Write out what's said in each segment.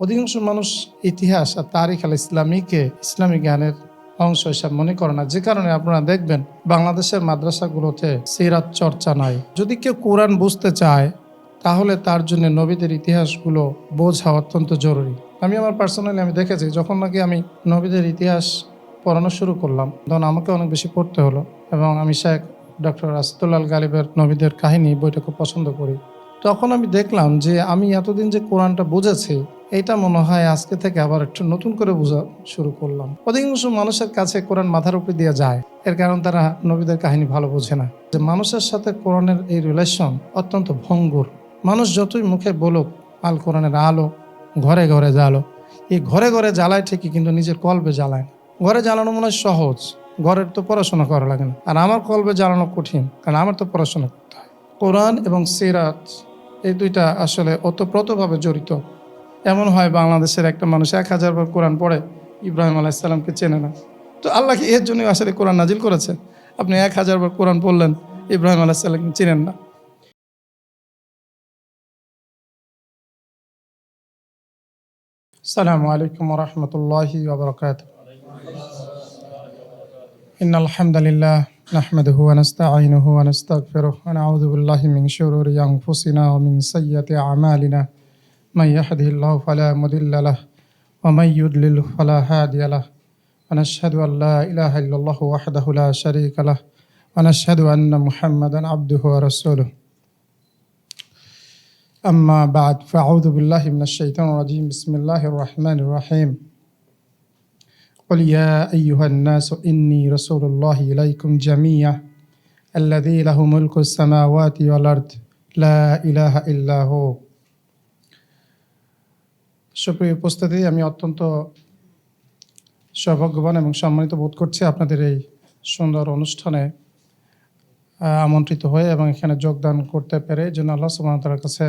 অধিকাংশ মানুষ ইতিহাস আর তারিখ আল ইসলামীকে, ইসলামী জ্ঞানের অংশ হিসাব মনে করে না। যে কারণে আপনারা দেখবেন বাংলাদেশের মাদ্রাসাগুলোতে সিরাত চর্চা নাই। যদি কেউ কোরআন বুঝতে চায়, তাহলে তার জন্য নবীদের ইতিহাসগুলো বোঝা অত্যন্ত জরুরি। আমি আমার পার্সোনালি আমি দেখেছি, যখন নাকি আমি নবীদের ইতিহাস পড়ানো শুরু করলাম, তখন আমাকে অনেক বেশি পড়তে হলো এবং আমি শেখ ডক্টর রাসতুল্লাল গালিবের নবীদের কাহিনী বইটা খুব পছন্দ করি। তখন আমি দেখলাম যে আমি এতদিন যে কোরআনটা বুঝেছি এটা মনে হয় আজকে থেকে আবার একটু নতুন করে বোঝা শুরু করলাম। অধিকাংশ মানুষের কাছে কোরআন মাথার উপরে দিয়ে যায়। এর কারণ তারা নবীদের কাহিনী ভালো বোঝে না। যে মানুষের সাথে কোরআনের এই রিলেশন অত্যন্ত ভঙ্গুর। মানুষ যতই মুখে বলুক, আল কোরআনের আলো ঘরে ঘরে জ্বালো। এই ঘরে ঘরে জ্বালায় ঠিকই, কিন্তু নিজের কল্পে জ্বালায় ঘরে জ্বালানো মনে হয় সহজ। ঘরের তো পড়াশোনা করা লাগে না। আর আমার কল্পে জ্বালানো কঠিন, কারণ আমার তো পড়াশোনা করতে হয়। কোরআন এবং সিরাত, এই দুইটা আসলে ওতপ্রোতভাবে জড়িত। এমন হয় বাংলাদেশের একটা মানুষ এক হাজার বার কোরআন পড়ে ইব্রাহিম আলাইসাল্লামকে চেনে না তো আল্লাহ কি এর জন্য আসলে কোরআন নাজিল করেছে আপনি এক হাজার বার কোরআন পড়লেন ইব্রাহিম আলাইসাল্লামকে চিনেন না السلام عليكم ورحمة الله وبركاته إن الحمد لله نحمده ونستعينه ونستغفره ونعوذ بالله من شرور أنفسنا ومن سيئة أعمالنا من يهده الله فلا مضل له ومن يضلل فلا هادي له. ونشهد أن لا إله إلا الله وحده لا شريك له ونشهد أن محمدا عبده ورسوله. أما بعد فأعوذ بالله من الشيطان الرجيم. بسم الله الرحمن الرحيم. قل يا أيها الناس إني رسول الله إليكم جميعا الذي له ملك السماوات والأرض لا إله إلا هو. সুপ্রিয় উপস্থিতি, আমি অত্যন্ত সৌভাগ্যবান এবং সম্মানিত বোধ করছি আপনাদের এই সুন্দর অনুষ্ঠানে আমন্ত্রিত হয়ে এবং এখানে যোগদান করতে পেরে। জন্য আল্লাহ সুবাহতালার কাছে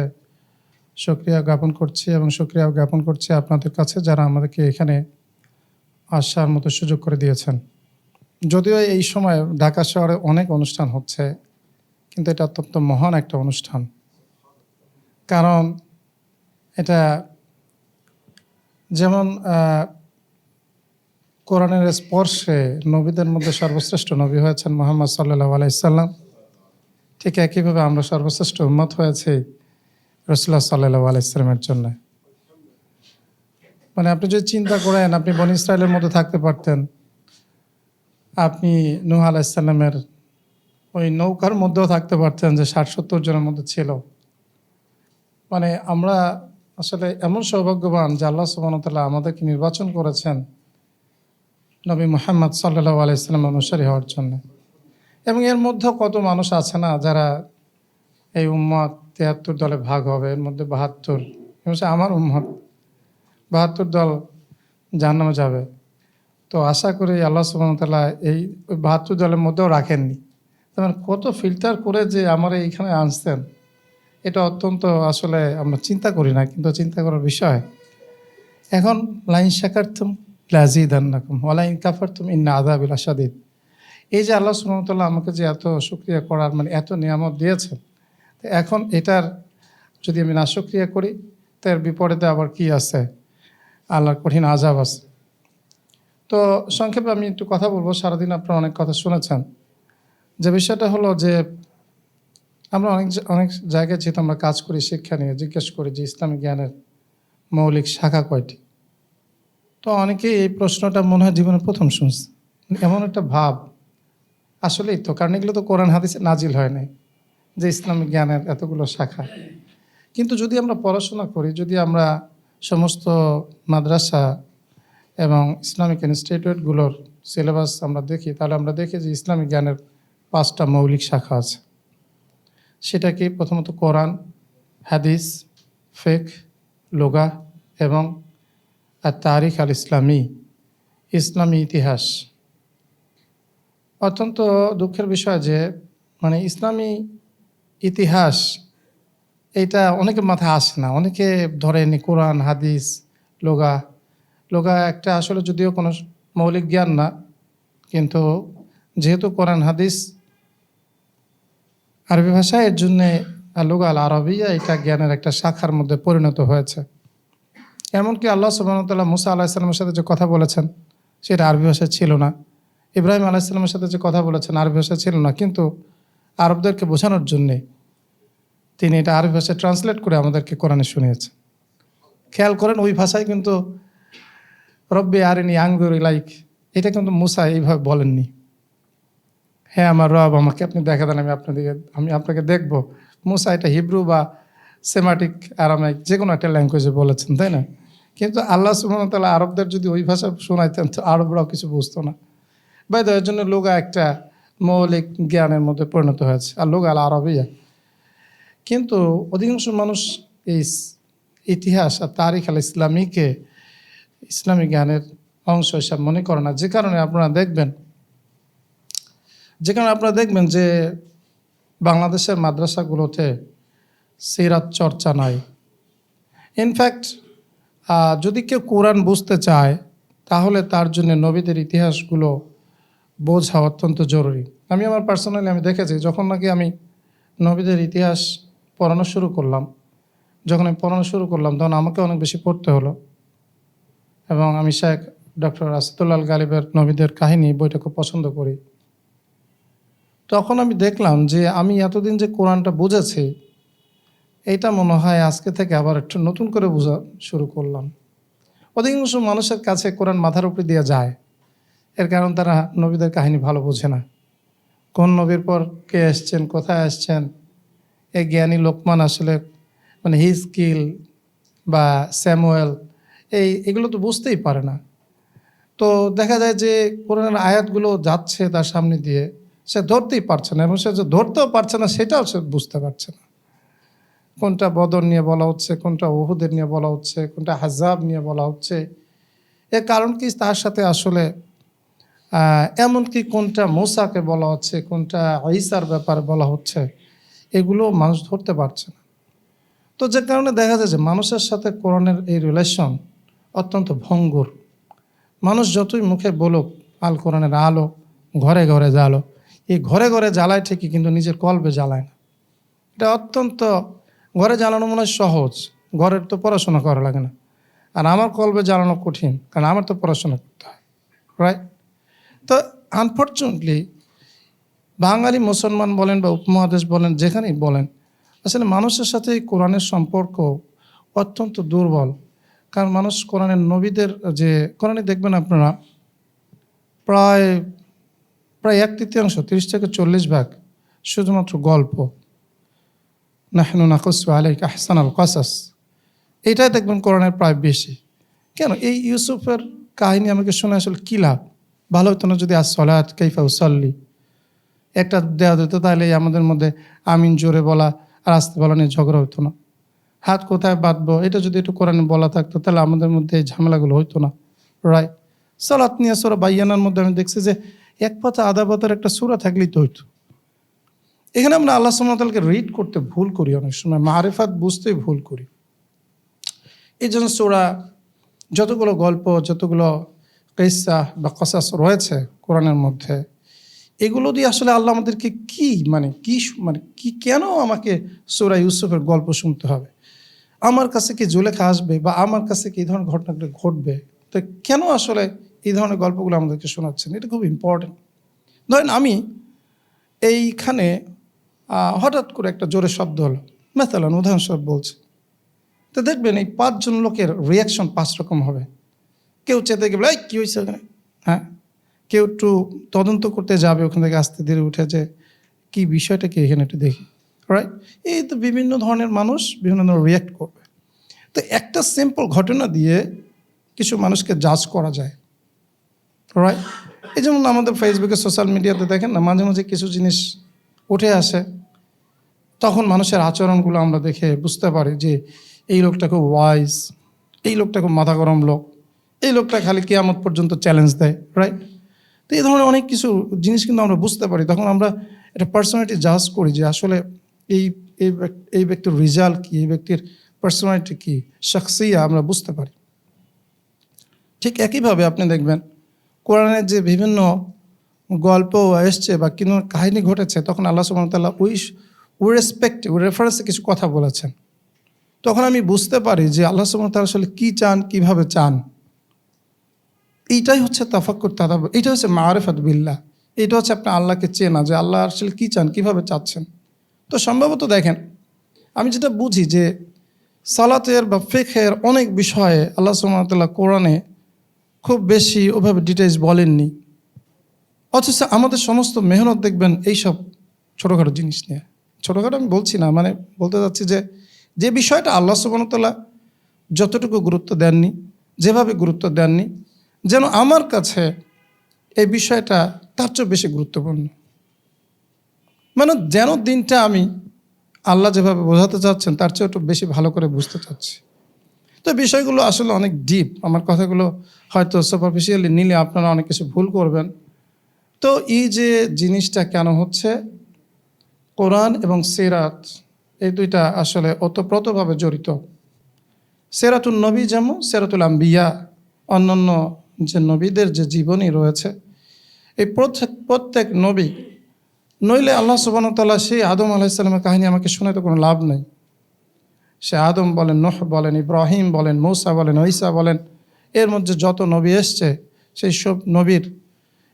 সক্রিয়া জ্ঞাপন করছি এবং সক্রিয়া জ্ঞাপন করছি আপনাদের কাছে যারা আমাদেরকে এখানে আসার মতো সুযোগ করে দিয়েছেন। যদিও এই সময় ঢাকা শহরে অনেক অনুষ্ঠান হচ্ছে, কিন্তু এটা অত্যন্ত মহান একটা অনুষ্ঠান। কারণ এটা যেমন কোরআনের স্পর্শে নবীদের মধ্যে সর্বশ্রেষ্ঠ নবী হয়েছেন মোহাম্মদ সাল্লাহ আলাইসাল্লাম ঠিক একইভাবে আমরা সর্বশ্রেষ্ঠ উন্মত হয়েছি রসুল্লাহ সাল্লাহ আলাইসালামের জন্য। মানে আপনি যদি চিন্তা করেন, আপনি বনি ইসরায়েলের মধ্যে থাকতে পারতেন, আপনি নূহ আলাইসাল্লামের ওই নৌকার মধ্যেও থাকতে পারতেন যে ষাট সত্তর জনের মধ্যে ছিল। মানে আমরা আসলে এমন সৌভাগ্যবান যে আল্লাহ সুবাহতাল্লাহ আমাদেরকে নির্বাচন করেছেন নবী মোহাম্মদ সাল্লাহ আলাইসাল্লাম অনুসারী হওয়ার জন্য। এবং এর মধ্যেও কত মানুষ আছে না যারা এই উম্মত তিয়াত্তর দলে ভাগ হবে, এর মধ্যে বাহাত্তর আমার উম্মত, বাহাত্তর দল জানানো যাবে। তো আশা করি আল্লাহ সুবাহতাল্লাহ এই বাহাত্তর দলের মধ্যেও রাখেননি। তেমন কত ফিল্টার করে যে আমার এইখানে আনছেন। এটা অত্যন্ত আসলে আমরা চিন্তা করি না, কিন্তু চিন্তা করার বিষয়। এখন, লাইন শাকারতুম লাজিদান্নাকুম, ওয়ালাইন কাফারতুম ইন্না আযাবিল আশাদিদ। এই যে আল্লাহ সুবহানাহু আমাকে যে এত শুকরিয়া করার মানে এত নিয়ামত দিয়েছেন এখন এটার যদি আমি না শুকরিয়া করি তার বিপরীতে আবার কি আছে? আল্লাহর কঠিন আজাব আছে। তো সংক্ষেপে আমি একটু কথা বলব, সারাদিন আপনারা অনেক কথা শুনেছেন। যে বিষয়টা হলো যে আমরা অনেক অনেক জায়গায় যেহেতু আমরা কাজ করি, শিক্ষা নিয়ে, জিজ্ঞেস করি যে ইসলামিক জ্ঞানের মৌলিক শাখা কয়টি? তো অনেকে এই প্রশ্নটা মনে হয় জীবনে প্রথম শুনছে। এমন একটা ভাব আসলেই তো, কারণ এগুলো তো কোরআন, হাদিসে নাজিল হয় নাই যে ইসলামিক জ্ঞানের এতগুলো শাখা। কিন্তু যদি আমরা পড়াশোনা করি, যদি আমরা সমস্ত মাদ্রাসা এবং ইসলামিক ইনস্টিটিউটগুলোর সিলেবাস আমরা দেখি, তাহলে আমরা দেখি যে ইসলামিক জ্ঞানের পাঁচটা মৌলিক শাখা আছে। সেটা কি প্রথমত কোরআন, হাদিস, ফেক, লোগা এবং আর তারিখ আল ইসলামী ইসলামী ইতিহাস। অত্যন্ত দুঃখের বিষয় যে মানে ইসলামী ইতিহাস, এইটা অনেকের মাথায় আসে না। অনেকে ধরেনি কোরআন, হাদিস, লোগা। লোগা একটা আসলে যদিও কোনো মৌলিক জ্ঞান না, কিন্তু যেহেতু কোরআন, হাদিস আরবি ভাষা এর জন্যে লোগা আল আরবিয়া এটা জ্ঞানের একটা শাখার মধ্যে পরিণত হয়েছে। এমনকি আল্লাহ সুবাহতাল্লাহ মুসা আলাহিসাল্লামের সাথে যে কথা বলেছেন, সেটা আরবি ভাষায় ছিল না। ইব্রাহিম আলাইসাল্লামের সাথে যে কথা বলেছেন, আরবি ভাষা ছিল না। কিন্তু আরবদেরকে বোঝানোর জন্যে তিনি এটা আরবি ভাষায় ট্রান্সলেট করে আমাদেরকে কোরআনে শুনিয়েছেন খেয়াল করেন, ওই ভাষায় কিন্তু রব্বি আরিনি আঙ্গুর লাইক, এটা কিন্তু মুসা এইভাবে বলেননি। হ্যাঁ আমার রব আমাকে, আপনি দেখা দেন, আমি আপনাদেরকে আমি আপনাকে দেখব। মুসা এটা হিব্রু বা সেমাটিক, আরামাইক যে কোনো একটা ল্যাঙ্গুয়েজে বলেছেন, তাই না? কিন্তু আল্লাহ সুবাহতাল্লাহ আরবদের যদি ওই ভাষা শোনাইতেন, তো আরবরাও কিছু বুঝতো না। বাই এর জন্য লোগা একটা মৌলিক জ্ঞানের মধ্যে পরিণত হয়েছে, আর লোগা আল আরবিয়া। কিন্তু অধিকাংশ মানুষ এই ইতিহাস আর তারিখ আল ইসলামীকে, ইসলামী জ্ঞানের অংশ হিসাব মনে করে না। যে কারণে আপনারা দেখবেন যে কারণে আপনারা দেখবেন যে বাংলাদেশের মাদ্রাসাগুলোতে সিরাত চর্চা নাই। ইনফ্যাক্ট যদি কেউ কোরআন বুঝতে চায়, তাহলে তার জন্য নবীদের ইতিহাসগুলো বোঝা অত্যন্ত জরুরি। আমি আমার পার্সোনালি আমি দেখেছি, যখন নাকি আমি নবীদের ইতিহাস পড়ানো শুরু করলাম, যখন আমি পড়ানো শুরু করলাম, তখন আমাকে অনেক বেশি পড়তে হলো। এবং আমি শেখ ডক্টর আসাদুল্লাল গালিবের নবীদের কাহিনী বইটা খুব পছন্দ করি। তখন আমি দেখলাম যে আমি এতদিন যে কোরআনটা বুঝেছি এইটা মনে হয় আজকে থেকে আবার একটু নতুন করে বোঝা শুরু করলাম। অধিকাংশ মানুষের কাছে কোরআন মাথার উপরে দিয়ে যায়। এর কারণ তারা নবীদের কাহিনী ভালো বোঝে না। কোন নবীর পর কে এসছেন, কোথায় আসছেন এই জ্ঞানী লোকমান আসলে মানে হিস্কিল বা স্যামুয়েল, এই এগুলো তো বুঝতেই পারে না। তো দেখা যায় যে কোরআনের আয়াতগুলো যাচ্ছে তার সামনে দিয়ে। সে ধরতেই পারছে না এবং সে যে ধরতেও পারছে না, সেটাও সে বুঝতে পারছে না। কোনটা বদর নিয়ে বলা হচ্ছে, কোনটা ওহুদের নিয়ে বলা হচ্ছে, কোনটা হাজাব নিয়ে বলা হচ্ছে এর কারণ কি? তার সাথে আসলে এমনকি কোনটা মোসাকে বলা হচ্ছে, কোনটা ঈসার ব্যাপারে বলা হচ্ছে, এগুলো মানুষ ধরতে পারছে না। তো যে কারণে দেখা যায় যে মানুষের সাথে কোরআনের এই রিলেশন অত্যন্ত ভঙ্গুর। মানুষ যতই মুখে বলুক, আল কোরআনের আলো ঘরে ঘরে জ্বালো। এই ঘরে ঘরে জ্বালায় ঠিকই, কিন্তু নিজের কল্পে জ্বালায় না। এটা অত্যন্ত, ঘরে জ্বালানো মনে হয় সহজ। ঘরের তো পড়াশোনা করা লাগে না। আর আমার কল্পে জ্বালানো কঠিন, কারণ আমার তো পড়াশোনা করতে হয় রাইট তো আনফর্চুনেটলি বাঙালি মুসলমান বলেন বা উপমহাদেশ বলেন, যেখানেই বলেন, আসলে মানুষের সাথে এই কোরআনের সম্পর্ক অত্যন্ত দুর্বল। কারণ মানুষ কোরআনের নবীদের যে কোরআনে দেখবেন আপনারা, প্রায় প্রায় এক তৃতীয়াংশ, তিরিশ থেকে চল্লিশ ভাগ শুধুমাত্র গল্প। নাহনু নাকসু আলাইক আহসান আল কাসাস। এইটাই দেখবেন কোরআনের প্রায় বেশি। কেন? এই ইউসুফের কাহিনী আমাকে শুনে আসলে কী লাভ? ভালো হতো না যদি আজ সলাৎ কৈফা উসল্লি। একটা দেওয়া দিত তাহলে আমাদের মধ্যে আমিন জোরে বলা আর আসতে বলা নিয়ে ঝগড়া হতো না। হাত কোথায় বাঁধবো? এটা যদি একটু কোরআনে বলা থাকতো, তাহলে আমাদের মধ্যে এই ঝামেলাগুলো হতো না। রাইট সালাত নিয়ে সোরা বাইয়ানার মধ্যে আমি দেখছি যে এক পাতা আধা পাতার একটা সুরা থাকলেই তো হইতো। এখানে আমরা আল্লাহ সামতালকে রিড করতে ভুল করি অনেক সময় মারেফাত বুঝতেই ভুল করি। এই জন্য সোরা যতগুলো গল্প, যতগুলো কেসা বা কসাস রয়েছে কোরআনের মধ্যে, এগুলো দিয়ে আসলে আল্লাহ আমাদেরকে কি মানে কি মানে কি, কেন আমাকে সোরা ইউসুফের গল্প শুনতে হবে? আমার কাছে কি জুলেখা আসবে বা আমার কাছে কি ধরনের ঘটনাগুলো ঘটবে? তো কেন আসলে এই ধরনের গল্পগুলো আমাদেরকে শোনাচ্ছেন, এটা খুব ইম্পর্টেন্ট ধরেন আমি এইখানে হঠাৎ করে একটা জোরে শব্দ হলো। মেথালান উদাহরণস্বরূপ বলছে। তো দেখবেন এই পাঁচজন লোকের রিয়াকশন পাঁচ রকম হবে। কেউ চেতে গেলে এই, কী হয়েছে ওখানে হ্যাঁ? কেউ একটু তদন্ত করতে যাবে, ওখান থেকে আস্তে ধীরে উঠে যে, কী বিষয়টা কি এখানে একটু দেখি? রাইট এই তো বিভিন্ন ধরনের মানুষ বিভিন্ন ধরনের রিয়াক্ট করবে। তো একটা সিম্পল ঘটনা দিয়ে কিছু মানুষকে জাজ করা যায়। রাইট এই যেমন আমাদের ফেসবুকে সোশ্যাল মিডিয়াতে দেখেন না, মাঝে মাঝে কিছু জিনিস উঠে আসে, তখন মানুষের আচরণগুলো আমরা দেখে বুঝতে পারি যে এই লোকটা খুব ওয়াইজ এই লোকটা খুব মাথা গরম লোক, এই লোকটা খালি কেয়ামত পর্যন্ত চ্যালেঞ্জ দেয় রাইট তো এই ধরনের অনেক কিছু জিনিস কিন্তু আমরা বুঝতে পারি। তখন আমরা একটা পার্সোনালিটি জাজ করি যে আসলে এই এই এই ব্যক্তির রেজাল্ট কী, এই ব্যক্তির পার্সোনালিটি কি শখসিয়া আমরা বুঝতে পারি। ঠিক একইভাবে আপনি দেখবেন কোরআনের যে বিভিন্ন গল্প এসছে বা কোনো কাহিনী ঘটেছে, তখন আল্লাহ তাআলা ওই ওই রেসপেক্ট ওই রেফারেন্সে কিছু কথা বলেছেন। তখন আমি বুঝতে পারি যে আল্লাহ সুবহানাহু তাআলা আসলে কী চান, কীভাবে চান। এইটাই হচ্ছে তাফাক্কুর তাদাব এটা হচ্ছে মারেফাত বিল্লাহ। এটা হচ্ছে আপনার আল্লাহকে চেনা যে আল্লাহ আসলে কী চান, কীভাবে চাচ্ছেন। তো সম্ভবত দেখেন, আমি যেটা বুঝি যে সালাতের বা ফেখের অনেক বিষয়ে আল্লাহ সুমতাল্লাহ কোরআনে খুব বেশি ওভাবে ডিটেলস বলেননি। অথচ আমাদের সমস্ত মেহনত দেখবেন এইসব ছোটোখাটো জিনিস নিয়ে। ছোটোখাটো আমি বলছি না মানে বলতে চাচ্ছি যে যে বিষয়টা আল্লাহ সুবনতাল্লাহ যতটুকু গুরুত্ব দেননি, যেভাবে গুরুত্ব দেননি, যেন আমার কাছে এই বিষয়টা তার চেয়ে বেশি গুরুত্বপূর্ণ। মানে যেন দিনটা আমি আল্লাহ যেভাবে বোঝাতে চাচ্ছেন, তার চেয়ে একটু বেশি ভালো করে বুঝতে চাচ্ছি। তো বিষয়গুলো আসলে অনেক ডিপ আমার কথাগুলো হয়তো সুপারফিশিয়ালি নিলে আপনারা অনেক কিছু ভুল করবেন। তো এই যে জিনিসটা কেন হচ্ছে, কোরআন এবং সেরাত এই দুইটা আসলে ওতপ্রোতভাবে জড়িত। সেরাতুল নবী যেমন, সেরাতুল আম্বিয়া, অন্যান্য যে নবীদের যে জীবনী রয়েছে, এই প্রত্যেক প্রত্যেক নবী, নইলে আল্লাহ সুবাহতাল্লাহ সেই আদম আলাহিসাল্লামের কাহিনী আমাকে শুনে তো কোনো লাভ নেই। সে আদম বলেন, নোহ বলেন, ইব্রাহিম বলেন, মৌসা বলেন ঐসা বলেন, এর মধ্যে যত নবী এসছে, সেই সব নবীর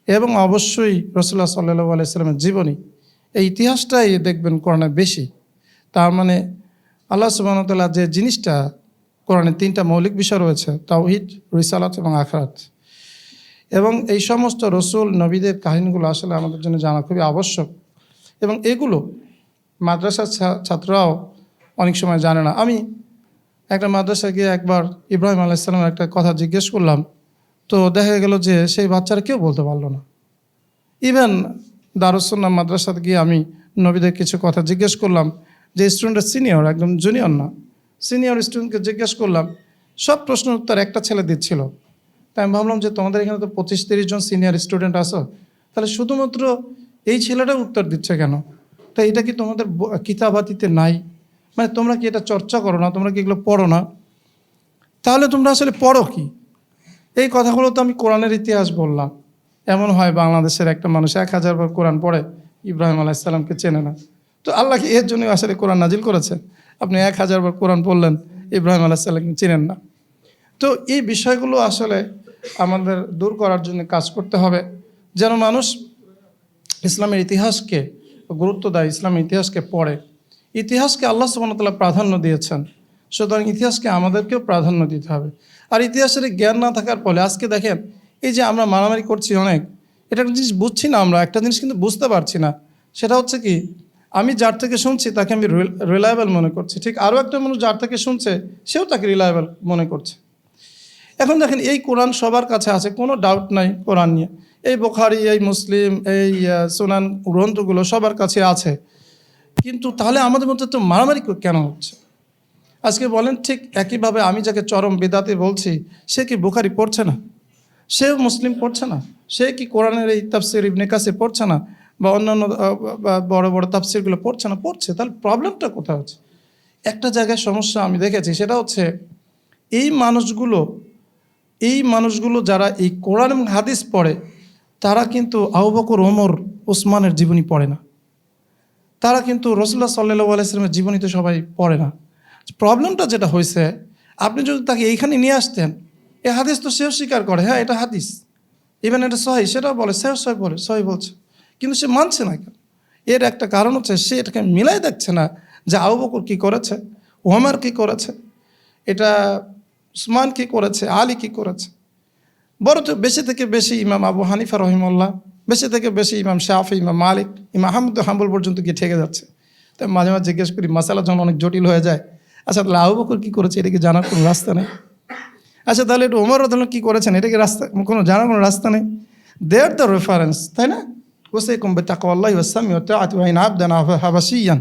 এবং অবশ্যই রসুল্লাহ সাল্লু আলাইস্লামের জীবনী, এই ইতিহাসটাই দেখবেন কোরআনে বেশি। তার মানে আল্লাহ সুবাহতাল্লাহ যে জিনিসটা কোরআনে তিনটা মৌলিক বিষয় রয়েছে, তাওহিদ, রিসালাত এবং আখরাত। এবং এই সমস্ত রসুল, নবীদের কাহিনীগুলো আসলে আমাদের জন্য জানা খুবই আবশ্যক। এবং এগুলো মাদ্রাসার ছাত্ররাও অনেক সময় জানে না। আমি একটা মাদ্রাসায় গিয়ে একবার ইব্রাহিম আলাইসালামের একটা কথা জিজ্ঞেস করলাম। তো দেখা গেল যে সেই বাচ্চারা কেউ বলতে পারল না। ইভেন দারুসন্না মাদ্রাসাতে গিয়ে আমি নবীদের কিছু কথা জিজ্ঞেস করলাম। যে স্টুডেন্টটা সিনিয়র একদম জুনিয়র না। সিনিয়র স্টুডেন্টকে জিজ্ঞেস করলাম। সব প্রশ্নের উত্তর একটা ছেলে দিচ্ছিল। তাই আমি ভাবলাম যে তোমাদের এখানে তো পঁচিশ তিরিশ জন সিনিয়র স্টুডেন্ট আসো তাহলে শুধুমাত্র এই ছেলেটা উত্তর দিচ্ছে কেন? তাই এটা কি তোমাদের কিতাবাতিতে নাই? মানে তোমরা কি এটা চর্চা করো না? তোমরা কি এগুলো পড়ো না? তাহলে তোমরা আসলে পড়ো কি? এই কথাগুলো তো আমি কোরআনের ইতিহাস বললাম। এমন হয় বাংলাদেশের একটা মানুষ এক হাজার বার কোরআন পড়ে, ইব্রাহিম আলাইসাল্লামকে চেনে না। তো আল্লাহ কি এর জন্য আসলে কোরআন নাজিল করেছেন? আপনি এক হাজার বার কোরআন পড়লেন, ইব্রাহিম আলাইসাল্লামকে চেনেন না। তো এই বিষয়গুলো আসলে আমাদের দূর করার জন্য কাজ করতে হবে। যেন মানুষ ইসলামের ইতিহাসকে গুরুত্ব দেয়, ইসলামের ইতিহাসকে পড়ে। ইতিহাসকে আল্লাহ সুবাহতাল্লাহ প্রাধান্য দিয়েছেন। সুতরাং ইতিহাসকে আমাদেরকেও প্রাধান্য দিতে হবে। আর ইতিহাসের জ্ঞান না থাকার ফলে আজকে দেখেন, এই যে আমরা মারামারি করছি অনেক, এটা জিনিস বুঝছি না আমরা, একটা জিনিস কিন্তু বুঝতে পারছি না। সেটা হচ্ছে কি, আমি যার থেকে শুনছি তাকে আমি রিলায়েবল মনে করছি। ঠিক আরও একটা মানুষ যার থেকে শুনছে, সেও তাকে রিলায়েবল মনে করছে। এখন দেখেন, এই কোরআন সবার কাছে আছে, কোনো ডাউট নাই কোরআন নিয়ে। এই বোখারি, এই মুসলিম, এই সুনান গ্রন্থগুলো সবার কাছে আছে। কিন্তু তাহলে আমাদের মধ্যে তো মারামারি কেন হচ্ছে? আজকে বলেন, ঠিক একইভাবে আমি যাকে চরম বেদাতে বলছি, সে কি বুখারি পড়ছে না? সেও মুসলিম পড়ছে না? সে কি কোরআনের এই তাফসির কাসির পড়ছে না? বা অন্যান্য বড় বড় তাফসিরগুলো পড়ছে না? পড়ছে। তাহলে প্রবলেমটা কোথায় হচ্ছে? একটা জায়গায় সমস্যা আমি দেখেছি, সেটা হচ্ছে এই মানুষগুলো এই মানুষগুলো যারা এই কোরআন হাদিস পড়ে, তারা কিন্তু আবু বকর, ওমর, ওসমানের জীবনী পড়ে না। তারা কিন্তু রসুল্লাহ সাল্লাহ আলাইসলামের জীবনী তো সবাই পড়ে না। প্রবলেমটা যেটা হয়েছে, আপনি যদি তাকে এইখানে নিয়ে আসতেন, এ হাদিস তো সেও স্বীকার করে হ্যাঁ এটা হাদিস। ইভেন এটা সহি, সেটাও বলে, সেও সহি বলে, সহি বলছে। কিন্তু সে মানছে না কেন? এর একটা কারণ হচ্ছে, সে এটাকে মিলাই দেখছে না যে আবু কী করেছে, ওমার কী করেছে, এটা উসমান কী করেছে, আলী কী করেছে। বড় তো বেশি থেকে বেশি ইমাম আবু হানিফা রহিমুল্লাহ বেশি থেকে বেশি ইমাম শাফি, ইমাম মালিক, ইমাম আহমদ হাম্বুল পর্যন্ত গিয়ে ঠেকে যাচ্ছে। তাই মাঝে মাঝে জিজ্ঞেস করি, মশালা যখন অনেক জটিল হয়ে যায় আচ্ছা তাহলে আবু বকর কী করেছে? এটাকে জানার কোনো রাস্তা নেই? আচ্ছা তাহলে একটু ওমর রদল কী করেছেন? এটাকে রাস্তা, কোনো জানার কোনো রাস্তা নেই? দেয়ার দ্য রেফারেন্স তাই না? ওসে কমবে তাকওয়াল্লাহ ওয়াসামি ও ওয়াইন আবদান হাবাসিয়ান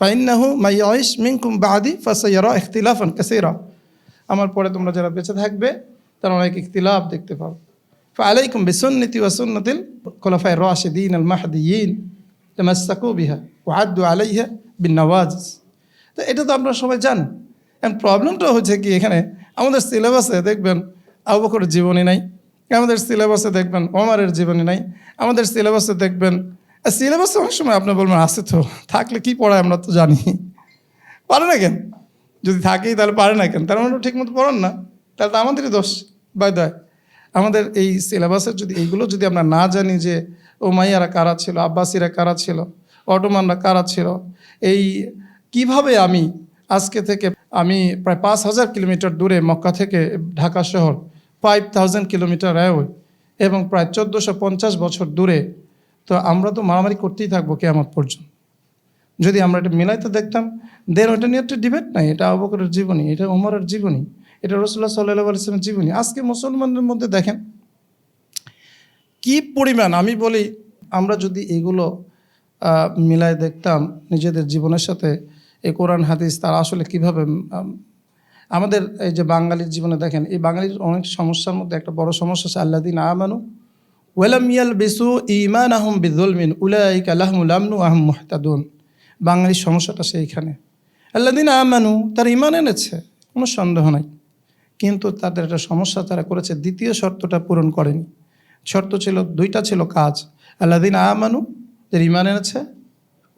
ফাইন্নাহু মাই ইয়াইশ মিনকুম বাদি ফাসাইয়ারা ইখতিলাফান কাসীরা। আমার পরে তোমরা যারা বেঁচে থাকবে, তারা অনেক ইখতিলাফ দেখতে পাবে। فعليكم بسنتي وسنة الخلفاء الراشدين المهديين تمسكوا بها وعدوا عليها بالنواجذ তো এটা তো আপনারা সবাই জানেন এখন প্রবলেমটা হচ্ছে কি এখানে আমাদের সিলেবাসে দেখবেন আবু বকরের জীবনী নাই আমাদের সিলেবাসে দেখবেন ওমারের জীবনী নাই আমাদের সিলেবাসে দেখবেন সিলেবাসে অনেক সময় আপনি বলবেন আছে তো থাকলে কি পড়ায় আমরা তো জানি পারে না কেন যদি থাকেই তাহলে পারে না কেন তার মানে ঠিক মতো পড়ান না তাহলে তো আমাদেরই দোষ বাই দয় আমাদের এই সিলেবাসের যদি, এইগুলো যদি আমরা না জানি যে ওমাইয়ারা কারা ছিল, আব্বাসিরা কারা ছিল, অটোমানরা কারা ছিল, এই কীভাবে আমি আজকে থেকে, আমি প্রায় পাঁচ হাজার কিলোমিটার দূরে মক্কা থেকে ঢাকা শহর ফাইভ থাউজেন্ড কিলোমিটার অ্যাওয়ে এবং প্রায় চোদ্দোশো পঞ্চাশ বছর দূরে, তো আমরা তো মারামারি করতেই থাকব কেয়ামত পর্যন্ত। যদি আমরা এটা মিলাইতে দেখতাম দেন ওটা নিয়ে একটা ডিবেট নাই, এটা অবকরের জীবনী, এটা ওমরের জীবনী। এটা রসুল্লাহ সাল্লাহ আলিয়াল্লামের জীবনী। আজকে মুসলমানদের মধ্যে দেখেন, কি পরিমাণ, আমি বলি, আমরা যদি এগুলো মিলায় দেখতাম নিজেদের জীবনের সাথে, এই কোরআন, হাদিস, তারা আসলে কীভাবে আমাদের এই যে বাঙালির জীবনে দেখেন, এই বাঙালির অনেক সমস্যার মধ্যে একটা বড় সমস্যা আছে আল্লাহ দিন আমানু, ওয়ালাম ইয়াল বেসু ইমান আহম বিদুলমিন উলাইক আল্লাহমুল আমনু আহম মুহতাদুন। বাঙালির সমস্যাটা সেইখানে। আল্লাহ দিন আমানু, তার ইমান এনেছে, কোনো সন্দেহ নাই। কিন্তু তাদের একটা সমস্যা তারা করেছে। দ্বিতীয় শর্তটা পূরণ করেনি। শর্ত ছিল, দুইটা ছিল কাজ। আল্লাহ দিন আমানু, যারা ইমান এনেছে,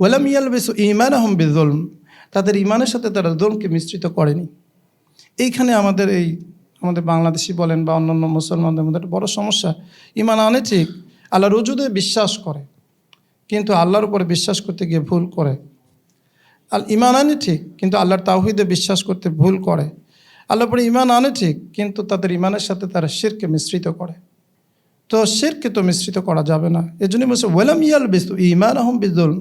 ওয়ালাম ইয়াল বেসু ইমান আহম বিদুলম তাদের ইমানের সাথে তারা দোলকে মিশ্রিত করেনি। এইখানে আমাদের এই, আমাদের বাংলাদেশি বলেন বা অন্যান্য মুসলমানদের মধ্যে একটা বড় সমস্যা। ইমান আনে ঠিক, আল্লাহ রুজুদে বিশ্বাস করে, কিন্তু আল্লাহর উপরে বিশ্বাস করতে গিয়ে ভুল করে। আল ইমান আনে ঠিক, কিন্তু আল্লাহর তাওহিদে বিশ্বাস করতে ভুল করে। আল্লাহর উপরে ইমান আনে ঠিক, কিন্তু তাদের ইমানের সাথে তারা শিরকে মিশ্রিত করে। তো শিরকে তো মিশ্রিত করা যাবে না। এই জন্যই বলছে, ওয়েলাম ইয়াল বিস্তু ইমান আহম বিজুল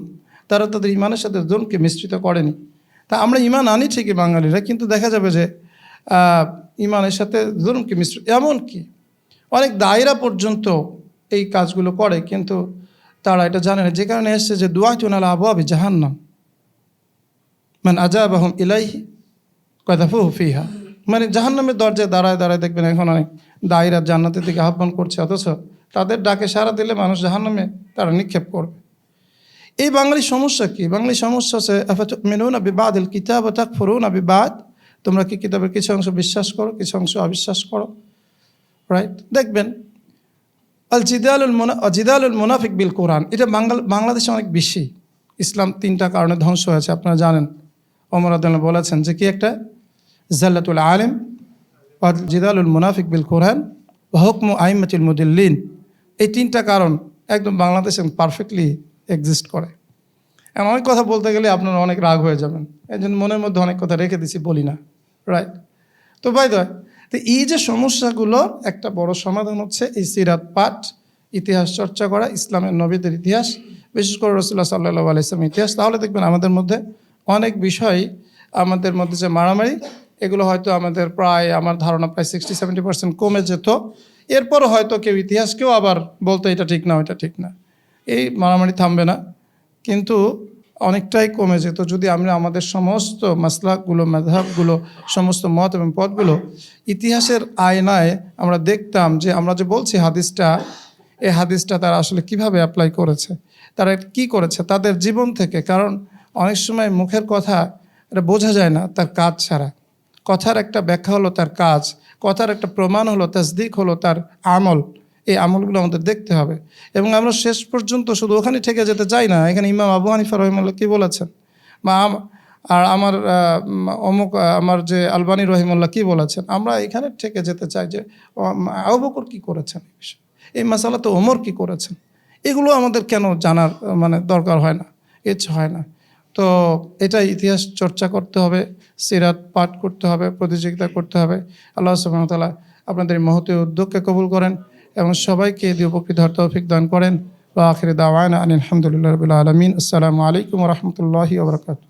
তারা তাদের ইমানের সাথে জুলকে মিশ্রিত করেনি। তা আমরা ইমান আনি ঠিকই বাঙালিরা, কিন্তু দেখা যাবে যে ইমানের সাথে জুলমকে মিশ্রিত এমন কি? অনেক দায়রা পর্যন্ত এই কাজগুলো করে, কিন্তু তারা এটা জানে না। যে কারণে এসছে যে দুয়া চুনাল আবু আবি জাহান্নাম। মানে আজাব আহম ইলাইহি কদাফু ফিহা। মানে জাহান্নামের দরজায় দাঁড়ায় দাঁড়ায় দেখবেন এখন অনেক দায়রা জান্নাতের দিকে আহ্বান করছে, অথচ তাদের ডাকে সারা দিলে মানুষ জাহান্নামে তারা নিক্ষেপ করবে। এই বাঙালি সমস্যা কি? বাঙালি সমস্যা আছে মেনুন বিবাদ কিতাব তাক ফরুন বিবাদ। তোমরা কি কিতাবের কিছু অংশ বিশ্বাস করো, কিছু অংশ অবিশ্বাস করো? রাইট দেখবেন, আল জিদালুল মোনা, জিদালুল মুনাফিক বিল কোরআন। এটা বাংলা, বাংলাদেশে অনেক বেশি। ইসলাম তিনটা কারণে ধ্বংস হয়েছে, আপনারা জানেন। ওমর আদাল্লাহ বলেছেন যে কি একটা জাল্লাতুল আলিম জিদালুল মুনাফিক বিল কোরআন হকম আইমাতুল মুদিল্লিন এই তিনটা কারণ একদম বাংলাদেশে পারফেক্টলি এক্সিস্ট করে। এমন অনেক কথা বলতে গেলে আপনারা অনেক রাগ হয়ে যাবেন। এই জন্য মনের মধ্যে অনেক কথা রেখে দিছি, বলি না। রাইট তো বাই দয় তো এই যে সমস্যাগুলোর একটা বড় সমাধান হচ্ছে এই সিরাত পাঠ, ইতিহাস চর্চা করা, ইসলামের নবীদের ইতিহাস, বিশেষ করে রসুল্লাহ সাল্লাহ আলাইসলাম ইতিহাস। তাহলে দেখবেন আমাদের মধ্যে অনেক বিষয় আমাদের মধ্যে যে মারামারি এগুলো হয়তো আমাদের প্রায়, আমার ধারণা প্রায় সিক্সটি সেভেন্টি পার্সেন্ট কমে যেত। এরপরও হয়তো কেউ ইতিহাসকেও আবার বলতো, এটা ঠিক না, ওইটা ঠিক না। এই মারামারি থামবে না। কিন্তু অনেকটাই কমে যেত। যদি আমরা আমাদের সমস্ত মাসলাকগুলো মেধাবগুলো, সমস্ত মত এবং পথগুলো ইতিহাসের আয়নায় আমরা দেখতাম যে, আমরা যে বলছি হাদিসটা, এই হাদিসটা তারা আসলে কীভাবে অ্যাপ্লাই করেছে? তারা কি করেছে? তাদের জীবন থেকে। কারণ অনেক সময় মুখের কথা এটা বোঝা যায় না, তার কাজ ছাড়া। কথার একটা ব্যাখ্যা হলো তার কাজ, কথার একটা প্রমাণ হলো, তাসদিক হলো তার আমল। এই আমলগুলো আমাদের দেখতে হবে। এবং আমরা শেষ পর্যন্ত শুধু ওখানে ঠেকে যেতে চাই না, এখানে ইমাম আবু হানিফা রহিমুল্লাহ কী বলেছেন? বা আর আমার অমুক আমার যে আলবানী রহিমুল্লাহ কী বলেছেন? আমরা এখানে ঠেকে যেতে চাই যে আবু বকর কী করেছেন এই এই মশালা তো ওমর কী করেছেন? এগুলো আমাদের কেন জানার মানে দরকার হয় না ইচ্ছে হয় না। তো এটা ইতিহাস চর্চা করতে হবে, সিরাত পাঠ করতে হবে, প্রতিযোগিতা করতে হবে। আল্লাহ সুবাহতালা আপনাদের মহতীয় উদ্যোগকে কবুল করেন এবং সবাইকে দিয়ে উপকৃত হওয়ার তৌফিক দান করেন। বা আখির আনিল আলহামদুলিল্লাহ রবিল আলমিন। আসসালামু আলাইকুম রহমতুল্লাহি ওবরাকাতু